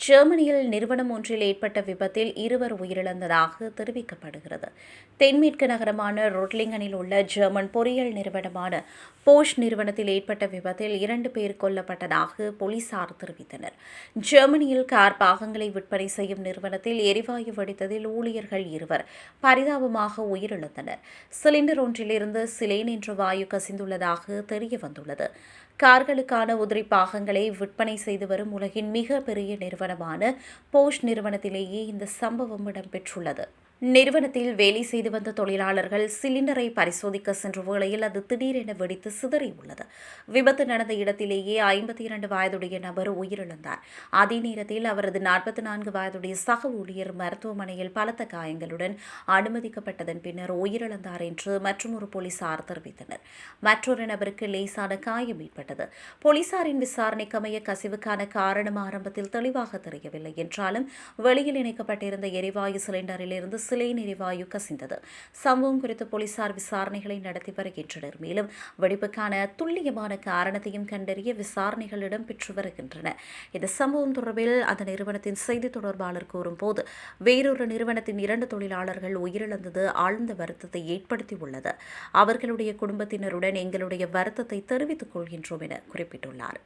ஜெர்மனியில் நிறுவனம் ஒன்றில் ஏற்பட்ட விபத்தில் இருவர் உயிரிழந்ததாக தெரிவிக்கப்படுகிறது. தென்மேற்கு நகரமான ரொட்லிங்கனில் உள்ள ஜெர்மன் பொறியியல் நிறுவனமான போஷ் நிறுவனத்தில் ஏற்பட்ட விபத்தில் இரண்டு பேர் கொல்லப்பட்டதாக போலீசார் தெரிவித்தனர். ஜெர்மனியில் கார் பாகங்களை விற்பனை செய்யும் நிறுவனத்தில் எரிவாயு வெடித்ததில் ஊழியர்கள் இருவர் பரிதாபமாக உயிரிழந்தனர். சிலிண்டர் ஒன்றிலிருந்து சிலேன் என்ற வாயு கசிந்துள்ளதாக தெரிய வந்துள்ளது. கார்களுக்கான உதிரி பாகங்களை விற்பனை செய்து வரும் உலகின் மிக பெரிய நிறுவனமான போஷ் நிறுவனத்திலேயே இந்த சம்பவம் இடம்பெற்றுள்ளது. நிறுவனத்தில் வேலை செய்து வந்த தொழிலாளர்கள் சிலிண்டரை பரிசோதிக்க சென்ற வேளையில் அது திடீரென வெடித்து சிதறியுள்ளது விபத்து நடந்த இடத்திலேயே ஐம்பத்தி இரண்டு வயதுடைய நபர் உயிரிழந்தார். அதே நேரத்தில் அவரது நாற்பத்தி நான்கு வயதுடைய சக ஊழியர் மருத்துவமனையில் பலத்த காயங்களுடன் அனுமதிக்கப்பட்டதன் பின்னர் உயிரிழந்தார் என்று மற்றொரு போலீசார் தெரிவித்தனர். மற்றொரு நபருக்கு லேசான காயம் ஏற்பட்டது. போலீசாரின் விசாரணைக்கமைய கசிவுக்கான காரணம் ஆரம்பத்தில் தெளிவாக தெரியவில்லை. என்றாலும் வெளியில் இணைக்கப்பட்டிருந்த எரிவாயு சிலிண்டரிலிருந்து சிலை எரிவாயு கசிந்தது. சம்பவம் குறித்து போலீசார் விசாரணைகளை நடத்தி வருகின்றனர். மேலும் வெடிப்புக்கான துல்லியமான காரணத்தையும் கண்டறிய விசாரணைகள் இடம்பெற்று வருகின்றன. இந்த சம்பவம் தொடர்பில் அந்த நிறுவனத்தின் செய்தி தொடர்பாளர் கூறும்போது வேறொரு நிறுவனத்தின் இரண்டு தொழிலாளர்கள் உயிரிழந்தது ஆழ்ந்த வருத்தத்தை ஏற்படுத்தியுள்ளது. அவர்களுடைய குடும்பத்தினருடன் எங்களுடைய வருத்தத்தை தெரிவித்துக் கொள்கின்றோம் என குறிப்பிட்டுள்ளார்.